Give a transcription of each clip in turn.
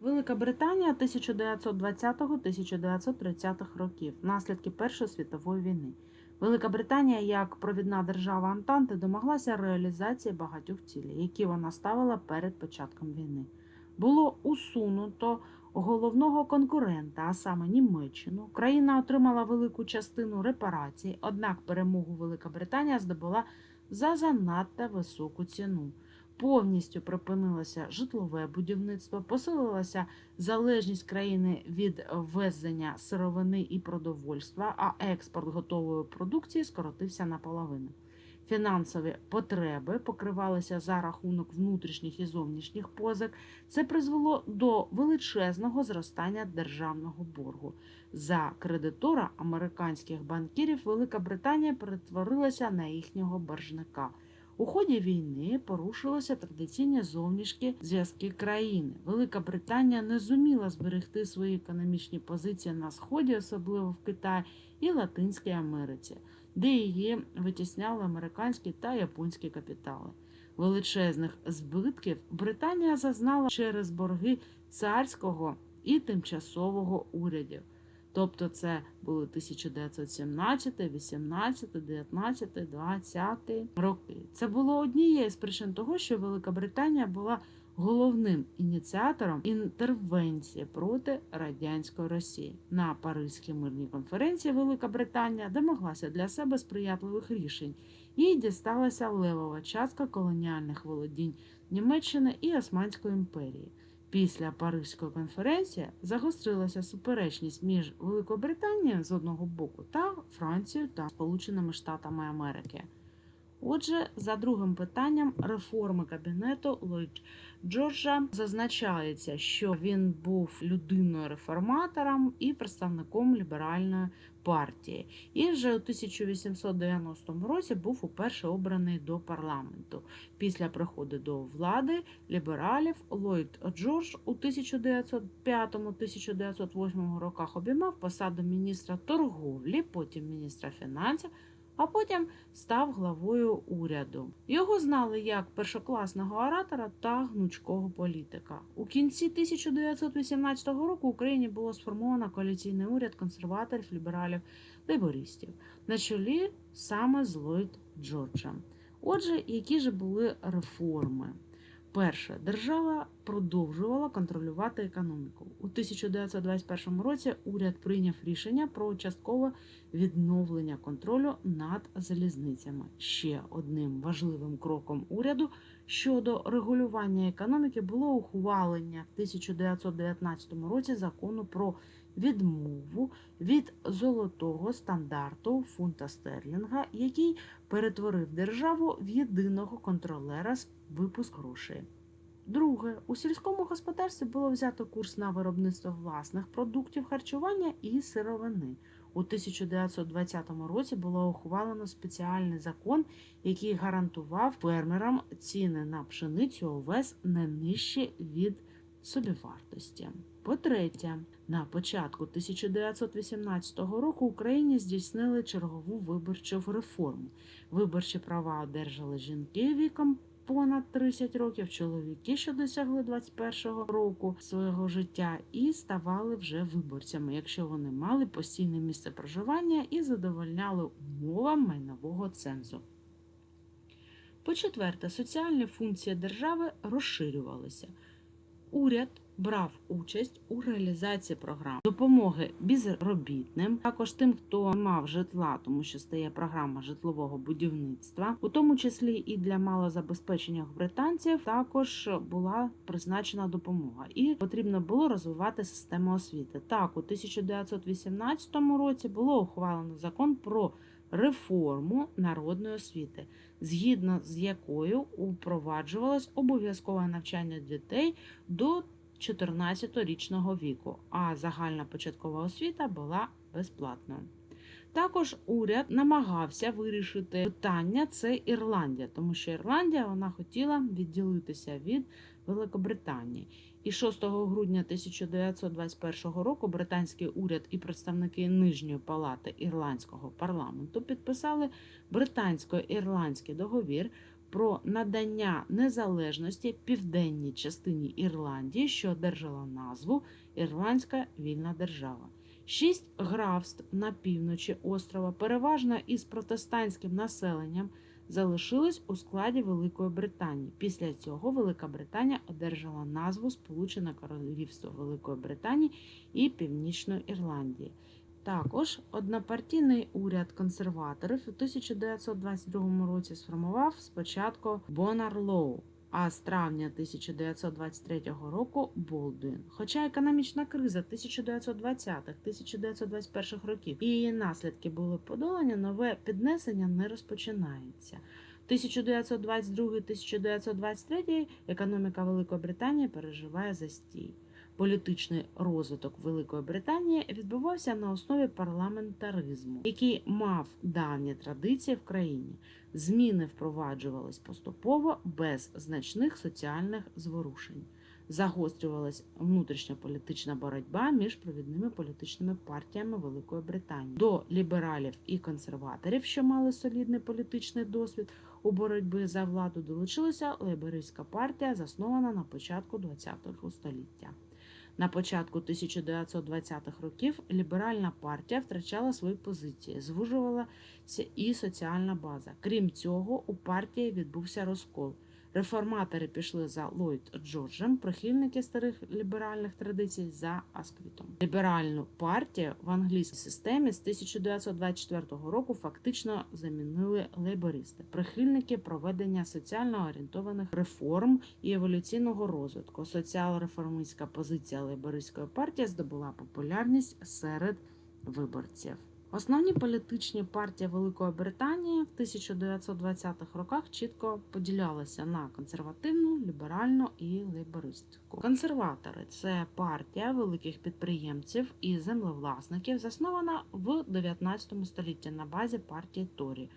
Велика Британія 1920-1930 років, наслідки Першої світової війни. Велика Британія, як провідна держава Антанти, домоглася реалізації багатьох цілей, які вона ставила перед початком війни. Було усунуто головного конкурента, а саме Німеччину. Країна отримала велику частину репарацій, однак перемогу Велика Британія здобула за занадто високу ціну. Повністю припинилося житлове будівництво, посилилася залежність країни від ввезення сировини і продовольства, а експорт готової продукції скоротився наполовину. Фінансові потреби покривалися за рахунок внутрішніх і зовнішніх позик. Це призвело до величезного зростання державного боргу. За кредитора американських банкірів Велика Британія перетворилася на їхнього боржника. У ході війни порушилися традиційні зовнішні зв'язки країни. Велика Британія не зуміла зберегти свої економічні позиції на сході, особливо в Китаї і Латинській Америці, де її витісняли американські та японські капітали. Величезних збитків Британія зазнала через борги царського і тимчасового урядів. Тобто це були 1917, 18, 19, 20 роки. Це було однією з причин того, що Велика Британія була головним ініціатором інтервенції проти радянської Росії. На Паризькій мирній конференції Велика Британія домоглася для себе сприятливих рішень. Їй дісталася левова частка колоніальних володінь Німеччини і Османської імперії. Після Паризької конференції загострилася суперечність між Великобританією з одного боку та Францією та Сполученими Штатами Америки. Отже, за другим питанням реформи кабінету Ллойд Джорджа зазначається, що він був людиною реформатором і представником ліберальної партії, і вже у 1890 році був уперше обраний до парламенту. Після приходу до влади лібералів Ллойд Джордж у 1905-1908 роках обіймав посаду міністра торговлі, потім міністра фінансів а потім став главою уряду. Його знали як першокласного оратора та гнучкого політика. У кінці 1918 року в Україні було сформовано коаліційний уряд консерваторів, лібералів, лейбористів на чолі саме з Ллойд Джорджем. Отже, які ж були реформи? Перше, держава продовжувала контролювати економіку. У 1921 році уряд прийняв рішення про часткове відновлення контролю над залізницями. Ще одним важливим кроком уряду щодо регулювання економіки було ухвалення в 1919 році закону про відмову від золотого стандарту фунта стерлінга, який перетворив державу в єдиного контролера з випуск грошей. Друге, у сільському господарстві було взято курс на виробництво власних продуктів харчування і сировини. У 1920 році було ухвалено спеціальний закон, який гарантував фермерам ціни на пшеницю овес не нижче від собівартості. По-третє, на початку 1918 року Україні здійснили чергову виборчу реформу. Виборчі права одержали жінки віком понад 30 років, чоловіки, що досягли 21 року свого життя, і ставали вже виборцями, якщо вони мали постійне місце проживання і задовольняли умовам майнового цензу. По-четверте, соціальні функції держави розширювалися. Уряд брав участь у реалізації програм допомоги безробітним, також тим, хто мав житла, тому що стає програма житлового будівництва, у тому числі і для малозабезпечених британців, також була призначена допомога, і потрібно було розвивати систему освіти. Так, у 1918 році було ухвалено закон про реформу народної освіти, згідно з якою упроваджувалось обов'язкове навчання дітей до 14-річного віку, а загальна початкова освіта була безплатною. Також уряд намагався вирішити питання це Ірландія, тому що Ірландія вона хотіла відділитися від Великобританії. І 6 грудня 1921 року британський уряд і представники Нижньої палати ірландського парламенту підписали британсько-ірландський договір про надання незалежності південній частині Ірландії, що одержала назву Ірландська вільна держава. Шість графств на півночі острова, переважно із протестантським населенням, залишились у складі Великої Британії. Після цього Велика Британія одержала назву Сполучене Королівство Великої Британії і Північної Ірландії. Також однопартійний уряд консерваторів у 1922 році сформував спочатку Бонар Лоу, а з травня 1923 року Болдуін. Хоча економічна криза 1920-1921 років і її наслідки були подолані, нове піднесення не розпочинається. 1922-1923 економіка Великої Британії переживає застій. Політичний розвиток Великої Британії відбувався на основі парламентаризму, який мав давні традиції в країні. Зміни впроваджувались поступово без значних соціальних зворушень. Загострювалась внутрішньополітична боротьба між провідними політичними партіями Великої Британії. До лібералів і консерваторів, що мали солідний політичний досвід у боротьбі за владу, долучилася лейбористська партія, заснована на початку ХХ століття. На початку 1920-х років ліберальна партія втрачала свої позиції, звужувалася і соціальна база. Крім цього, у партії відбувся розкол. Реформатори пішли за Ллойд Джорджем, прихильники старих ліберальних традицій за Асквітом. Ліберальну партію в англійській системі з 1924 року фактично замінили лейбористи, прихильники проведення соціально орієнтованих реформ і еволюційного розвитку. Соціал-реформистська позиція лейбористської партії здобула популярність серед виборців. Основні політичні партії Великої Британії в 1920-х роках чітко поділялися на консервативну, ліберальну і лейбористську. Консерватори це партія великих підприємців і землевласників, заснована в 19 столітті на базі партії Торі.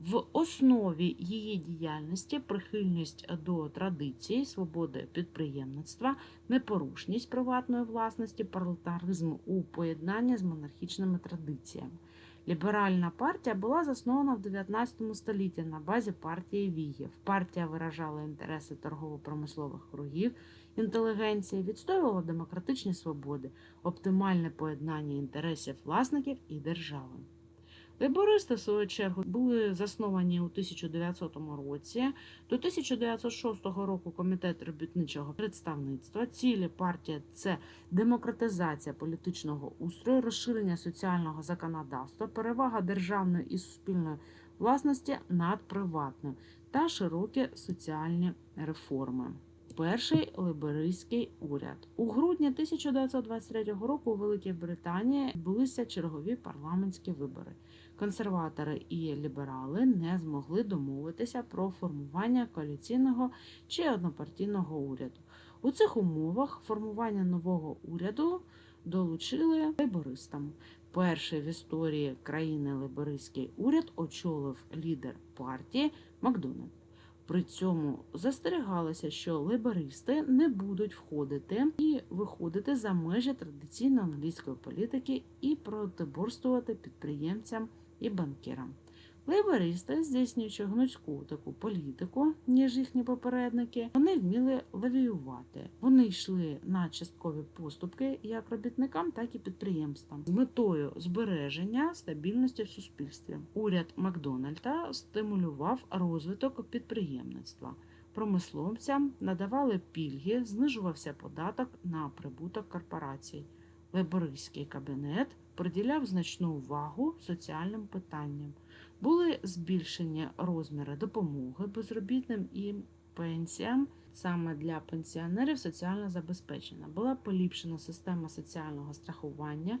В основі її діяльності прихильність до традицій, свободи підприємництва, непорушність приватної власності, парламентаризм у поєднанні з монархічними традиціями. Ліберальна партія була заснована в 19 столітті на базі партії Вігів. Партія виражала інтереси торгово-промислових кругів, інтелігенції, відстоювала демократичні свободи, оптимальне поєднання інтересів власників і держави. Лейбористи, в свою чергу, були засновані у 1900 році. До 1906 року комітет робітничого представництва. Цілі партії це демократизація політичного устрою, розширення соціального законодавства, перевага державної і суспільної власності над приватною та широкі соціальні реформи. Перший лейбористський уряд у грудні 1923 року у Великій Британії відбулися чергові парламентські вибори. Консерватори і ліберали не змогли домовитися про формування коаліційного чи однопартійного уряду. У цих умовах формування нового уряду долучили лейбористам. Перший в історії країни лейбористський уряд очолив лідер партії Макдональд. При цьому застерігалося, що лейбористи не будуть входити і виходити за межі традиційної англійської політики і протиборствувати підприємцям і банкірам. Лейбористи, здійснюючи гнучку таку політику, ніж їхні попередники, вони вміли лавіювати. Вони йшли на часткові поступки як робітникам, так і підприємствам з метою збереження стабільності в суспільстві. Уряд Макдональда стимулював розвиток підприємництва. Промисловцям надавали пільги, знижувався податок на прибуток корпорацій. Лейбористський кабінет приділяв значну увагу соціальним питанням. Були збільшені розміри допомоги безробітним і пенсіям. Саме для пенсіонерів соціальне забезпечення була поліпшена система соціального страхування,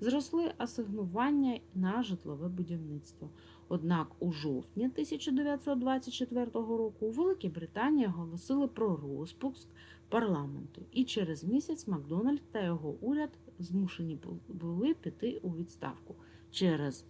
зросли асигнування на житлове будівництво. Однак у жовтні 1924 року у Великій Британії оголосили про розпуск парламенту, і через місяць Макдональд та його уряд змушені були піти у відставку. Через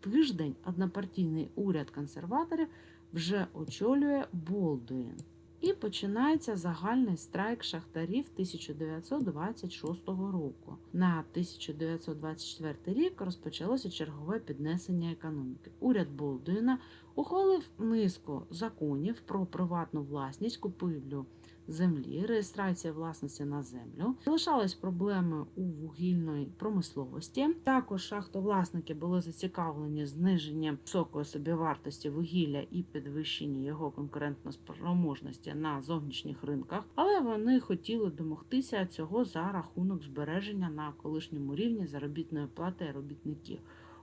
тиждень однопартійний уряд консерваторів вже очолює Болдуін. І починається загальний страйк шахтарів 1926 року. На 1924 рік розпочалося чергове піднесення економіки. Уряд Болдуїна ухвалив низку законів про приватну власність, купівлю землі, реєстрація власності на землю. Залишались проблеми у вугільної промисловості. Також шахтовласники були зацікавлені зниженням високої собівартості вугілля і підвищенні його конкурентності на зовнішніх ринках, але вони хотіли домогтися цього за рахунок збереження на колишньому рівні заробітної плати робітників.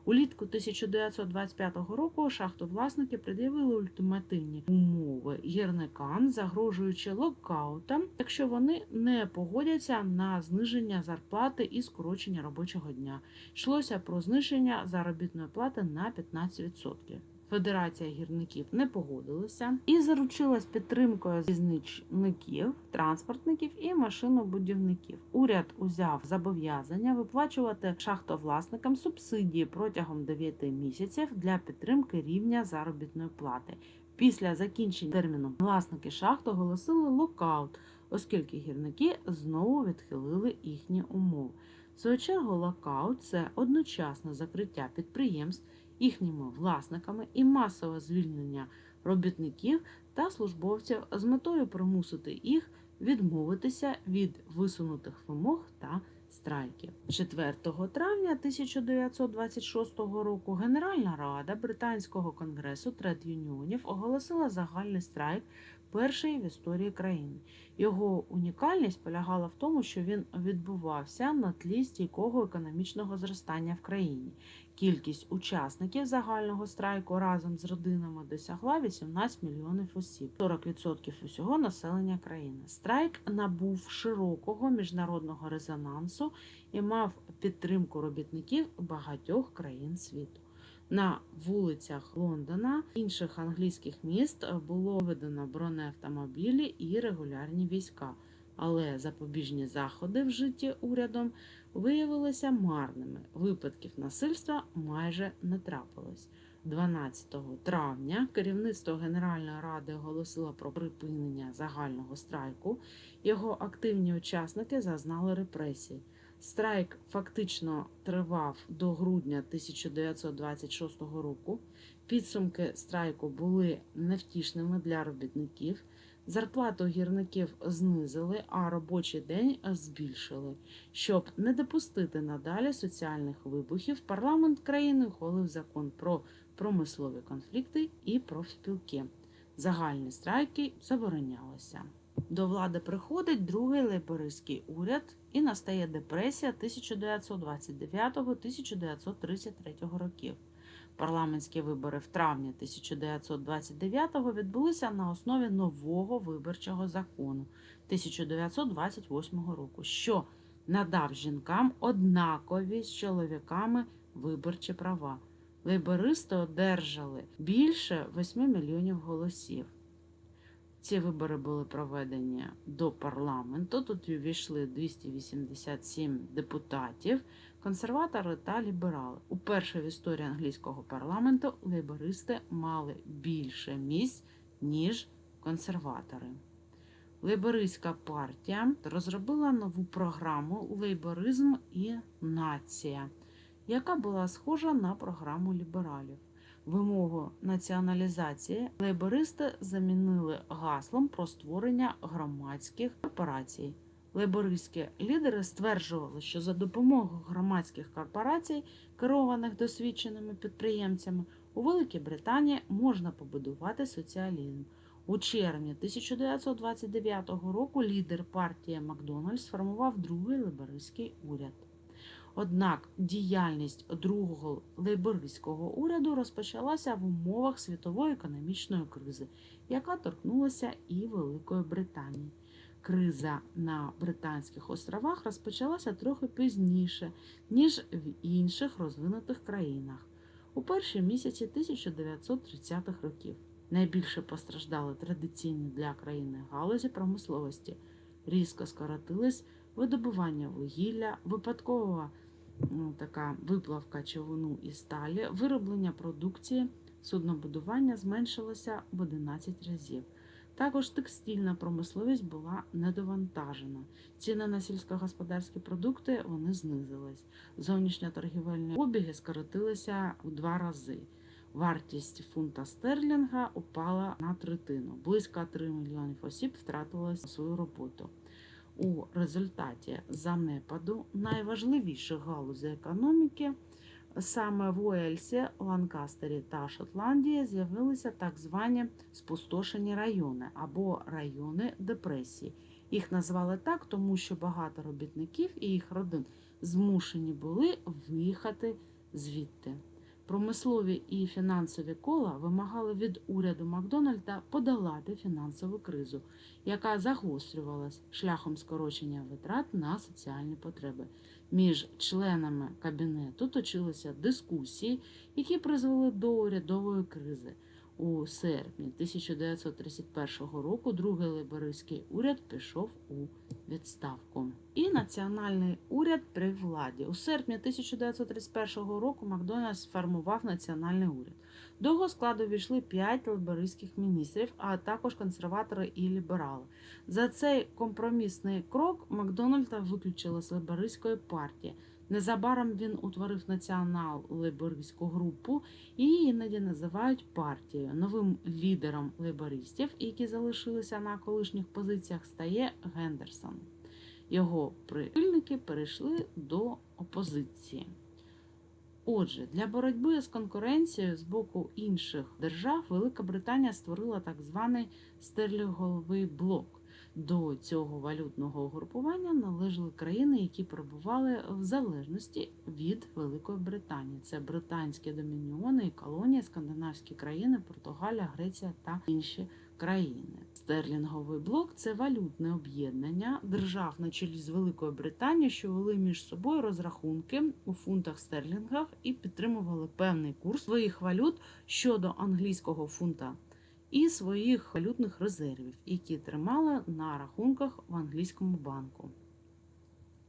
Улітку 1925 року шахтовласники пред'явили ультимативні умови гірникам, загрожуючи локаутам, якщо вони не погодяться на зниження зарплати і скорочення робочого дня. Йшлося про зниження заробітної плати на 15%. Федерація гірників не погодилася і заручилась підтримкою залізничників, транспортників і машинобудівників. Уряд узяв зобов'язання виплачувати шахтовласникам субсидії протягом 9 місяців для підтримки рівня заробітної плати. Після закінчення терміну власники шахт оголосили локаут, оскільки гірники знову відхилили їхні умови. В свою чергу, локаут це одночасне закриття підприємств їхніми власниками і масове звільнення робітників та службовців з метою примусити їх відмовитися від висунутих вимог та страйків. 4 травня 1926 року Генеральна рада Британського конгресу тред-юніонів оголосила загальний страйк. Перший в історії країни його унікальність полягала в тому, що він відбувався на тлі стійкого економічного зростання в країні. Кількість учасників загального страйку разом з родинами досягла 18 мільйонів осіб, 40% усього населення країни. Страйк набув широкого міжнародного резонансу і мав підтримку робітників багатьох країн світу. На вулицях Лондона інших англійських міст було видано бронеавтомобілі і регулярні війська, але запобіжні заходи, вжиті урядом, виявилися марними. Випадків насильства майже не трапилось. 12 травня керівництво Генеральної ради оголосило про припинення загального страйку. Його активні учасники зазнали репресій. Страйк фактично тривав до грудня 1926 року. Підсумки страйку були невтішними для робітників. Зарплату гірників знизили, а робочий день збільшили. Щоб не допустити надалі соціальних вибухів, парламент країни ухвалив закон про промислові конфлікти і профспілки. Загальні страйки заборонялися. До влади приходить другий лейбористський уряд і настає депресія 1929-1933 років. Парламентські вибори в травні 1929-го відбулися на основі нового виборчого закону 1928 року, що надав жінкам однакові з чоловіками виборчі права. Лейбористи одержали більше 8 мільйонів голосів. Ці вибори були проведені до парламенту. Тут увійшли 287 депутатів, консерватори та ліберали. Уперше в історії англійського парламенту лейбористи мали більше місць, ніж консерватори. Лейбористська партія розробила нову програму Лейборизм і нація, яка була схожа на програму лібералів. Вимогу націоналізації лейбористи замінили гаслом про створення громадських корпорацій. Лейбористські лідери стверджували, що за допомогою громадських корпорацій, керованих досвідченими підприємцями, у Великій Британії можна побудувати соціалізм. У червні 1929 року лідер партії Макдональдс сформував другий лейбористський уряд. Однак діяльність другого лейбористського уряду розпочалася в умовах світової економічної кризи, яка торкнулася і Великої Британії. Криза на Британських островах розпочалася трохи пізніше, ніж в інших розвинутих країнах у перші місяці 1930-х років. Найбільше постраждали традиційні для країни галузі промисловості, різко скоротились видобування вугілля, випадкова ну, така виплавка човуну і сталі, вироблення продукції, суднобудування зменшилося в 11 разів. Також текстильна промисловість була недовантажена. Ціни на сільськогосподарські продукти вони знизились. Зовнішньоторгівельні обіги скоротилися у два рази. Вартість фунта стерлінга упала на третину. Близько 3 мільйонів осіб втратили свою роботу. У результаті занепаду найважливіших галузей економіки саме в Уельсі, Ланкастері та Шотландії з'явилися так звані спустошені райони або райони депресії. Їх назвали так, тому що багато робітників і їх родин змушені були виїхати звідти. Промислові і фінансові кола вимагали від уряду Макдональда подолати фінансову кризу, яка загострювалась шляхом скорочення витрат на соціальні потреби. Між членами кабінету точилися дискусії, які призвели до урядової кризи. У серпні 1931 року другий лейбористський уряд пішов у відставку. І національний уряд при владі. У серпні 1931 року Макдональдс сформував національний уряд. До його складу війшли п'ять лейбористських міністрів, а також консерватори і ліберали. За цей компромісний крок Макдональда виключили з лейбористської партії. Незабаром він утворив націонал-лейбористську групу і її іноді називають партією. Новим лідером лейбористів, які залишилися на колишніх позиціях, стає Гендерсон. Його прихильники перейшли до опозиції. Отже, для боротьби з конкуренцією з боку інших держав Велика Британія створила так званий стерлінговий блок. До цього валютного угрупування належали країни, які перебували в залежності від Великої Британії. Це британські домініони і колонії, скандинавські країни, Португалія, Греція та інші країни. Стерлінговий блок це валютне об'єднання держав на чолі з Великою Британією, що вели між собою розрахунки у фунтах стерлінгах і підтримували певний курс своїх валют щодо англійського фунта і своїх валютних резервів, які тримали на рахунках в англійському банку.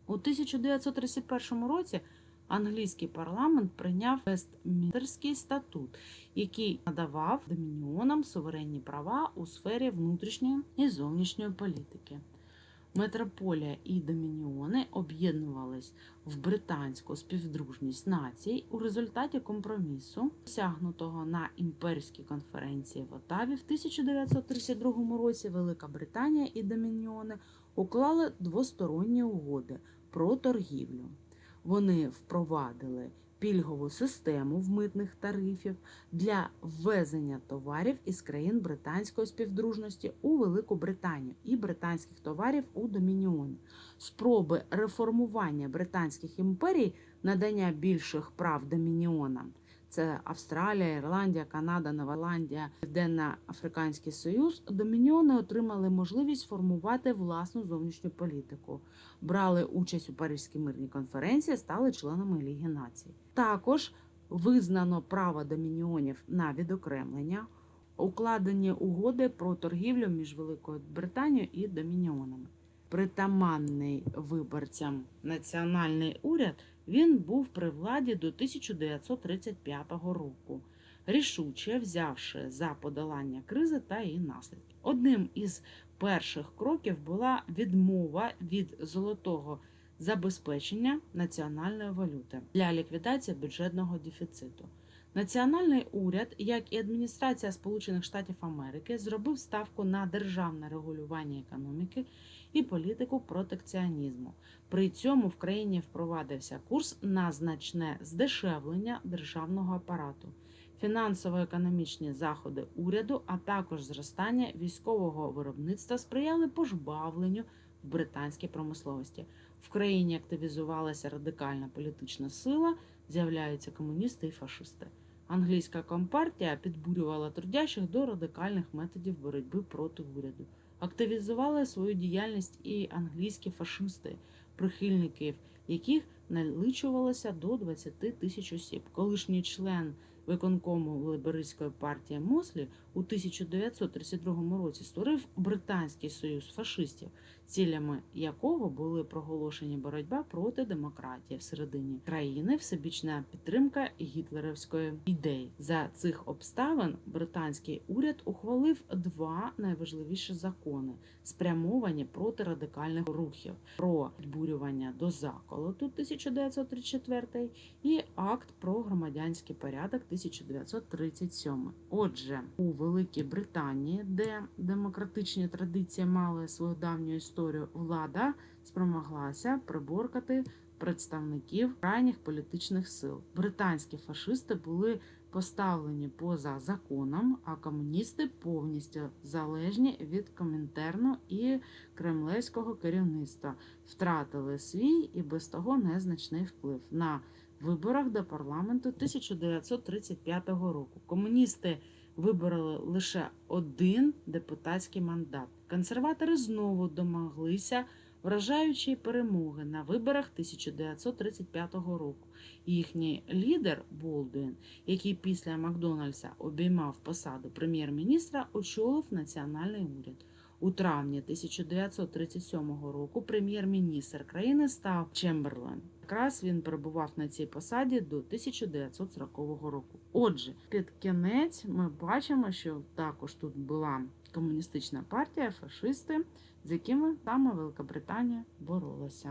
У 1931 році англійський парламент прийняв Вестмінстерський статут, який надавав домініонам суверенні права у сфері внутрішньої і зовнішньої політики. Метрополія і домініони об'єднувались в британську співдружність націй у результаті компромісу, досягнутого на імперській конференції в Отаві в 1932 році. Велика Британія і домініони уклали двосторонні угоди про торгівлю. Вони впровадили пільгову систему в митних тарифів для ввезення товарів із країн британської співдружності у Велику Британію і британських товарів у Домініоні. Спроби реформування британських імперій, надання більших прав домініонам. Це Австралія, Ірландія, Канада, Новоландія, Південно-Африканський Союз. Домініони отримали можливість формувати власну зовнішню політику, брали участь у Паризькій мирній конференції, стали членами Ліги націй. Також визнано право домініонів на відокремлення, укладені угоди про торгівлю між Великою Британією і домініонами. Притаманний виборцям національний уряд він був при владі до 1935 року, рішуче взявши за подолання кризи та її наслідки. Одним із перших кроків була відмова від золотого забезпечення національної валюти для ліквідації бюджетного дефіциту. Національний уряд, як і адміністрація Сполучених Штатів Америки, зробив ставку на державне регулювання економіки і політику протекціонізму. При цьому в країні впровадився курс на значне здешевлення державного апарату, фінансово-економічні заходи уряду, а також зростання військового виробництва сприяли пожбавленню в британській промисловості. В країні активізувалася радикальна політична сила, з'являються комуністи і фашисти. Англійська компартія підбурювала трудящих до радикальних методів боротьби проти уряду. Активізували свою діяльність і англійські фашисти, прихильників яких налічувалося до 20 тисяч осіб. Колишній член виконкому лейбористської партії Мослі у 1932 році створив Британський союз фашистів, цілями якого були проголошені боротьба проти демократії всередині країни, всебічна підтримка гітлерівської ідеї. За цих обставин британський уряд ухвалив два найважливіші закони, спрямовані проти радикальних рухів про підбурювання до заколоту 1934 і акт про громадянський порядок 1937. Отже, у Великій Британії, де демократичні традиції мали свою давню історію, влада спромоглася приборкати представників крайніх політичних сил. Британські фашисти були поставлені поза законом, а комуністи повністю залежні від комінтерну і кремлевського керівництва, втратили свій і без того незначний вплив на виборах до парламенту 1935 року. Комуністи вибороли лише один депутатський мандат. Консерватори знову домоглися вражаючої перемоги на виборах 1935 року. Їхній лідер Болдуін, який після Макдональдса обіймав посаду прем'єр-міністра, очолив національний уряд. У травні 1937 року прем'єр-міністр країни став Чемберлен. Якраз він перебував на цій посаді до 1940 року. Отже, під кінець ми бачимо, що також тут була комуністична партія, фашисти, з якими саме Велика Британія боролася.